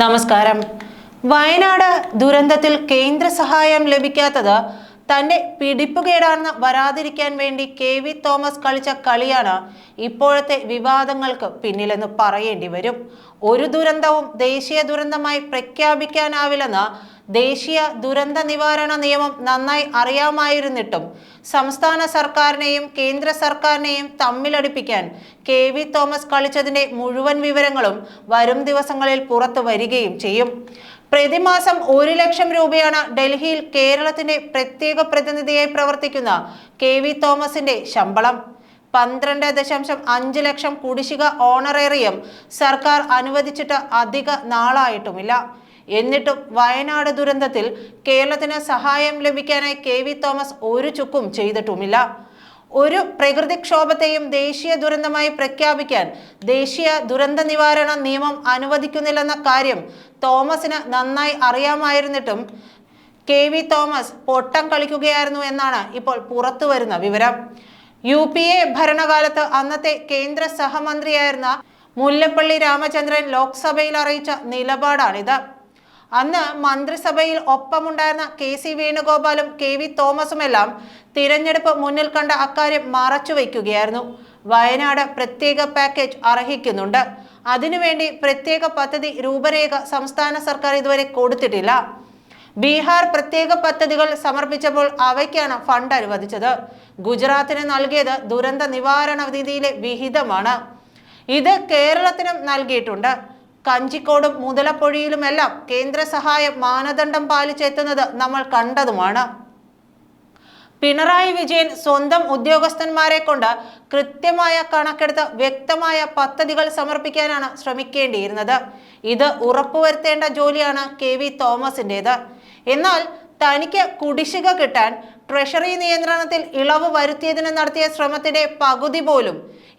നമസ്കാരം. വയനാട് ദുരന്തത്തിൽ കേന്ദ്ര സഹായം ലഭിക്കാത്തത് തന്റെ പിടിപ്പുകേടാർന്ന് വരാതിരിക്കാൻ വേണ്ടി കെ വി തോമസ് കളിച്ച കളിയാണ് ഇപ്പോഴത്തെ വിവാദങ്ങൾക്ക് പിന്നിലെന്ന് പറയേണ്ടി വരും. ഒരു ദുരന്തവും ദേശീയ ദുരന്തമായി പ്രഖ്യാപിക്കാനാവില്ലെന്ന് ദേശീയ ദുരന്ത നിവാരണ നിയമം നന്നായി അറിയാമായിരുന്നിട്ടും സംസ്ഥാന സർക്കാരിനെയും കേന്ദ്ര സർക്കാരിനെയും തമ്മിലടിപ്പിക്കാൻ കെ വി തോമസ് കളിച്ചതിന്റെ മുഴുവൻ വിവരങ്ങളും വരും ദിവസങ്ങളിൽ പുറത്തു വരികയും ചെയ്യും. പ്രതിമാസം ഒരു ലക്ഷം രൂപയാണ് ഡൽഹിയിൽ കേരളത്തിന്റെ പ്രത്യേക പ്രതിനിധിയായി പ്രവർത്തിക്കുന്ന കെ വി തോമസിന്റെ ശമ്പളം. പന്ത്രണ്ട് ദശാംശം അഞ്ച് ലക്ഷം കുടിശ്ശിക ഓണറേറിയം സർക്കാർ അനുവദിച്ചിട്ട് അധിക നാളായിട്ടുമില്ല. എന്നിട്ടും വയനാട് ദുരന്തത്തിൽ കേരളത്തിന് സഹായം ലഭിക്കാനായി കെ വി തോമസ് ഒരു ചുക്കും ചെയ്തിട്ടുമില്ല. ഒരു പ്രകൃതിക്ഷോഭത്തെയും ദേശീയ ദുരന്തമായി പ്രഖ്യാപിക്കാൻ ദേശീയ ദുരന്ത നിവാരണ നിയമം അനുവദിക്കുന്നില്ലെന്ന കാര്യം തോമസിന് നന്നായി അറിയാമായിരുന്നിട്ടും കെ വി തോമസ് പൊട്ടം കളിക്കുകയായിരുന്നു എന്നാണ് ഇപ്പോൾ പുറത്തു വരുന്ന വിവരം. യു പി എ ഭരണകാലത്ത് അന്നത്തെ കേന്ദ്ര സഹമന്ത്രിയായിരുന്ന മുല്ലപ്പള്ളി രാമചന്ദ്രൻ ലോക്സഭയിൽ അറിയിച്ച നിലപാടാണിത്. അന്ന് മന്ത്രിസഭയിൽ ഒപ്പമുണ്ടായിരുന്ന കെ സി വേണുഗോപാലും കെ വി തോമസുമെല്ലാം തിരഞ്ഞെടുപ്പ് മുന്നിൽ കണ്ട അക്കാര്യം മറച്ചുവെക്കുകയായിരുന്നു വയനാട് പ്രത്യേക പാക്കേജ് അർഹിക്കുന്നുണ്ട്. അതിനുവേണ്ടി പ്രത്യേക പദ്ധതി രൂപരേഖ സംസ്ഥാന സർക്കാർ ഇതുവരെ കൊടുത്തിട്ടില്ല. ബീഹാർ പ്രത്യേക പദ്ധതികൾ സമർപ്പിച്ചപ്പോൾ അവയ്ക്കാണ് ഫണ്ട് അനുവദിച്ചത്. ഗുജറാത്തിന് നൽകിയത് ദുരന്ത നിവാരണ നിധിയിലെ വിഹിതമാണ്. ഇത് കേരളത്തിനും നൽകിയിട്ടുണ്ട്. കഞ്ചിക്കോടും മുതലപ്പൊഴിയിലുമെല്ലാം കേന്ദ്ര സഹായം മാനദണ്ഡം പാലിച്ചെത്തുന്നത് നമ്മൾ കണ്ടതുമാണ്. പിണറായി വിജയൻ സ്വന്തം ഉദ്യോഗസ്ഥന്മാരെ കൊണ്ട് കൃത്യമായ കണക്കെടുത്ത് വ്യക്തമായ പദ്ധതികൾ സമർപ്പിക്കാനാണ് ശ്രമിക്കേണ്ടിയിരുന്നത്. ഇത് ഉറപ്പുവരുത്തേണ്ട ജോലിയാണ് കെ വി തോമസിന്റെത് എന്നാൽ തനിക്ക് കുടിശ്ശിക കിട്ടാൻ ട്രഷറി നിയന്ത്രണത്തിൽ ഇളവ് വരുത്തിയതിന് നടത്തിയ ശ്രമത്തിന്റെ പകുതി പോലും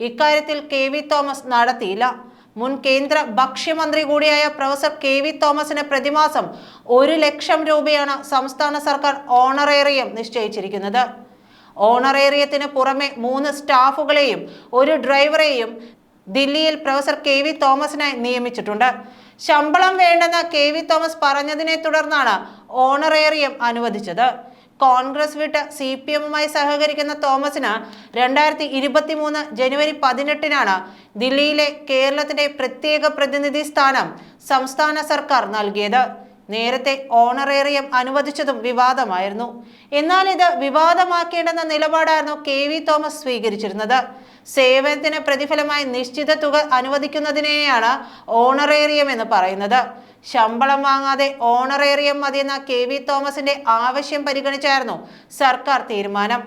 ഇക്കാര്യത്തിൽ കെ വി തോമസ് നടത്തിയില്ല. മുൻ കേന്ദ്ര ഭക്ഷ്യമന്ത്രി കൂടിയായ പ്രൊഫസർ കെ വി തോമസിന് പ്രതിമാസം ഒരു ലക്ഷം രൂപയാണ് സംസ്ഥാന സർക്കാർ ഓണറേറിയം നിശ്ചയിച്ചിരിക്കുന്നത്. ഓണറേറിയത്തിന് പുറമെ മൂന്ന് സ്റ്റാഫുകളെയും ഒരു ഡ്രൈവറെയും ദില്ലിയിൽ പ്രൊഫസർ കെ വി തോമസിനായി നിയമിച്ചിട്ടുണ്ട്. ശമ്പളം വേണ്ടെന്ന് കെ വി തോമസ് പറഞ്ഞതിനെ തുടർന്നാണ് ഓണറേറിയം അനുവദിച്ചത്. കോൺഗ്രസ് വിട്ട് സി പി എമ്മുമായി സഹകരിക്കുന്ന തോമസിന് രണ്ടായിരത്തി ഇരുപത്തി മൂന്ന് ജനുവരി പതിനെട്ടിനാണ് ദില്ലിയിലെ കേരളത്തിന്റെ പ്രത്യേക പ്രതിനിധി സ്ഥാനം സംസ്ഥാന സർക്കാർ നൽകിയത്. നേരത്തെ ഓണറേറിയം അനുവദിച്ചതും വിവാദമായിരുന്നു. എന്നാൽ ഇത് വിവാദമാക്കേണ്ടെന്ന നിലപാടായിരുന്നു കെ വി തോമസ് സ്വീകരിച്ചിരുന്നത്. സേവനത്തിന് പ്രതിഫലമായി നിശ്ചിത തുക അനുവദിക്കുന്നതിനെയാണ് ഓണറേറിയം എന്ന് പറയുന്നത്. ശമ്പളം വാങ്ങാതെ ഓണറേറിയം മതിയെന്ന കെ വി തോമസിന്റെ ആവശ്യം പരിഗണിച്ചായിരുന്നു സർക്കാർ തീരുമാനം.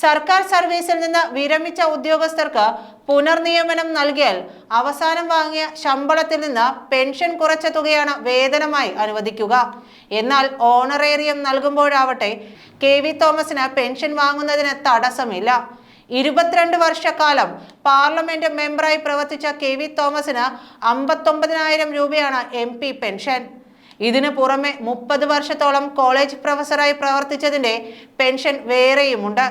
സർക്കാർ സർവീസിൽ നിന്ന് വിരമിച്ച ഉദ്യോഗസ്ഥർക്ക് പുനർനിയമനം നൽകിയാൽ അവസാനം വാങ്ങിയ ശമ്പളത്തിൽ നിന്ന് പെൻഷൻ കുറച്ച തുകയാണ് വേതനമായി അനുവദിക്കുക. എന്നാൽ ഓണറേറിയം നൽകുമ്പോഴാവട്ടെ കെ വി തോമസിന് പെൻഷൻ വാങ്ങുന്നതിന് തടസ്സമില്ല. ഇരുപത്തിരണ്ട് വർഷക്കാലം പാർലമെന്റ് മെമ്പറായി പ്രവർത്തിച്ച കെ വി തോമസിന് അമ്പത്തൊമ്പതിനായിരം രൂപയാണ് എം പി പെൻഷൻ. ഇതിനു പുറമെ മുപ്പത് വർഷത്തോളം കോളേജ് പ്രൊഫസറായി പ്രവർത്തിച്ചതിന്റെ പെൻഷൻ വേറെയുമുണ്ട്.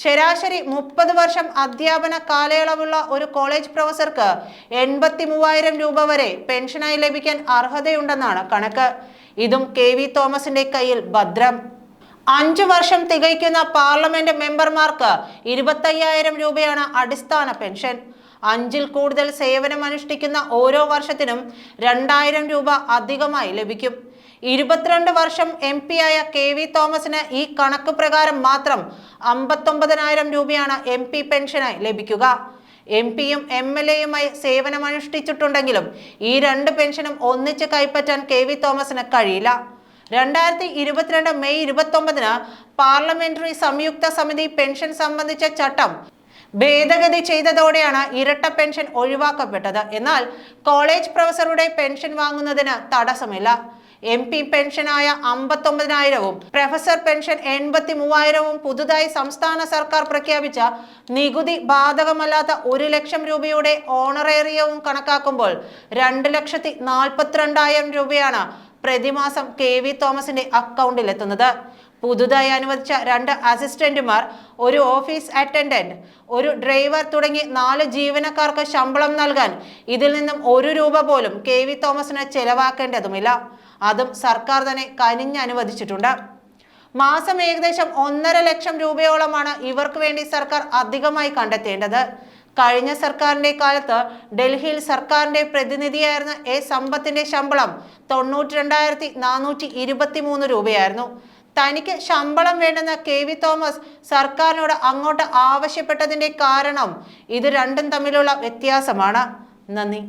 ശരാശരി മുപ്പത് വർഷം അധ്യാപന കാലയളവുള്ള ഒരു കോളേജ് പ്രൊഫസർക്ക് എൺപത്തി മൂവായിരം രൂപ വരെ പെൻഷനായി ലഭിക്കാൻ അർഹതയുണ്ടെന്നാണ് കണക്ക്. ഇതും കെ വി തോമസിന്റെ കയ്യിൽ ഭദ്രം. അഞ്ചു വർഷം തികയ്ക്കുന്ന പാർലമെന്റ് മെമ്പർമാർക്ക് ഇരുപത്തയ്യായിരം രൂപയാണ് അടിസ്ഥാന പെൻഷൻ. അഞ്ചിൽ കൂടുതൽ സേവനമനുഷ്ഠിക്കുന്ന ഓരോ വർഷത്തിനും രണ്ടായിരം രൂപ അധികമായി ലഭിക്കും. ഇരുപത്തിരണ്ട് വർഷം എം ആയ കെ വി തോമസിന് ഈ കണക്ക് പ്രകാരം മാത്രം അമ്പത്തൊമ്പതിനായിരം രൂപയാണ് എം പി പെൻഷനായി ലഭിക്കുക. എം പിയും എം എൽ എയുമായി സേവനമനുഷ്ഠിച്ചിട്ടുണ്ടെങ്കിലും ഈ രണ്ട് പെൻഷനും ഒന്നിച്ച് കൈപ്പറ്റാൻ കെ വി തോമസിന് കഴിയില്ല. രണ്ടായിരത്തി ഇരുപത്തിരണ്ട് മെയ് ഇരുപത്തി ഒമ്പതിന് പാർലമെന്ററി സംയുക്ത സമിതി പെൻഷൻ സംബന്ധിച്ച ചട്ടം ഭേദഗതി ചെയ്തതോടെയാണ് ഇരട്ട പെൻഷൻ ഒഴിവാക്കപ്പെട്ടത്. എന്നാൽ കോളേജ് പ്രൊഫസറുടെ പെൻഷൻ വാങ്ങുന്നതിന് തടസ്സമില്ല. എം പി പെൻഷനായ അമ്പത്തൊമ്പതിനായിരവും പ്രൊഫസർ പെൻഷൻ എൺപത്തി മൂവായിരവും പുതുതായി സംസ്ഥാന സർക്കാർ പ്രഖ്യാപിച്ച നികുതി ബാധകമല്ലാത്ത ഒരു ലക്ഷം രൂപയുടെ ഓണറേറിയവും കണക്കാക്കുമ്പോൾ രണ്ട് ലക്ഷത്തി നാൽപ്പത്തിരണ്ടായിരം രൂപയാണ് പ്രതിമാസം കെ വി തോമസിന്റെ അക്കൗണ്ടിലെത്തുന്നത്. പുതുതായി അനുവദിച്ച രണ്ട് അസിസ്റ്റന്റുമാർ ഒരു ഓഫീസ് അറ്റൻഡന്റ് ഒരു ഡ്രൈവർ തുടങ്ങി നാല് ജീവനക്കാർക്ക് ശമ്പളം നൽകാൻ ഇതിൽ നിന്നും ഒരു രൂപ പോലും കെ വി തോമസിന് ചെലവാക്കേണ്ടതുമില്ല. അതും സർക്കാർ തന്നെ കനിഞ്ഞ് അനുവദിച്ചിട്ടുണ്ട് മാസം ഏകദേശം ഒന്നര ലക്ഷം രൂപയോളമാണ് ഇവർക്ക് വേണ്ടി സർക്കാർ അധികമായി കണ്ടെത്തേണ്ടത്. കഴിഞ്ഞ സർക്കാരിന്റെ കാലത്ത് ഡൽഹിയിൽ സർക്കാരിന്റെ പ്രതിനിധിയായിരുന്ന എ സമ്പത്തിന്റെ ശമ്പളം തൊണ്ണൂറ്റി രണ്ടായിരത്തി നാനൂറ്റി ഇരുപത്തി മൂന്ന് രൂപയായിരുന്നു. തനിക്ക് ശമ്പളം വേണ്ടെന്ന കെ വി തോമസ് സർക്കാരിനോട് അങ്ങോട്ട് ആവശ്യപ്പെട്ടതിന്റെ കാരണം ഇത് രണ്ടും തമ്മിലുള്ള വ്യത്യാസമാണ്. നന്ദി.